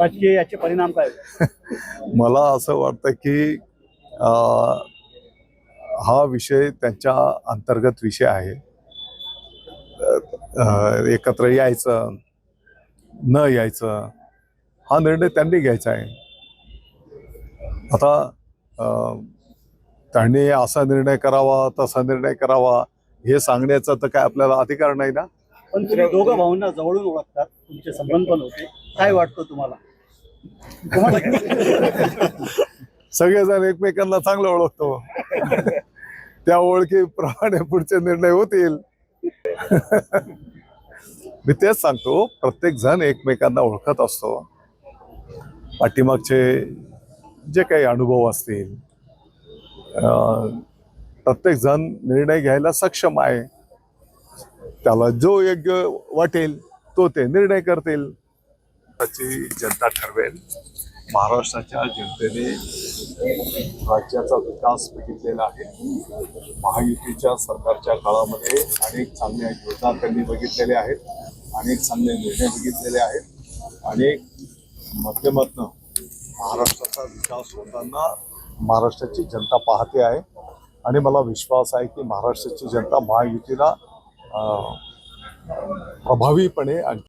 राजकीय याचे परिणाम काय मला असं वाटतं की अं, हा विषय त्यांच्या अंतर्गत विषय आहे. एकत्र यायचं न यायचं हा निर्णय त्यांनी घ्यायचा आहे. आता अं, त्यांनी असा निर्णय करावा तसा निर्णय करावा हे सांगण्याचा तर काय आपल्याला अधिकार नाही ना? पण तुम्ही दोघं भाऊंना जवळून ओळखतात. तुमचे संबंध पण होते. काय वाटतं तुम्हाला? सगळेजण एकमेकांना चांगलं ओळखतो. त्या ओळखीप्रमाणे पुढचे निर्णय होतील. मी तेच सांगतो प्रत्येक जण एकमेकांना ओळखत असतो. पाठीमागचे जे काही अनुभव असतील अं, प्रत्येक जण निर्णय घ्यायला सक्षम आहे. त्याला जो योग्य वाटेल तो ते निर्णय करतील. त्याची जनता ठरवेल. महाराष्ट्राच्या जनतेने राज्याचा विकास बघितलेला आहे. महायुतीच्या सरकारच्या काळामध्ये अनेक चांगल्या योजना त्यांनी बघितलेल्या आहेत. अनेक चांगले निर्णय बघितलेले आहेत. अनेक माध्यमातनं महाराष्ट्राचा विकास होताना महाराष्ट्राची जनता पाहते आहे. आणि मला विश्वास आहे की महाराष्ट्राची जनता महायुतीला प्रभावीपणे आणि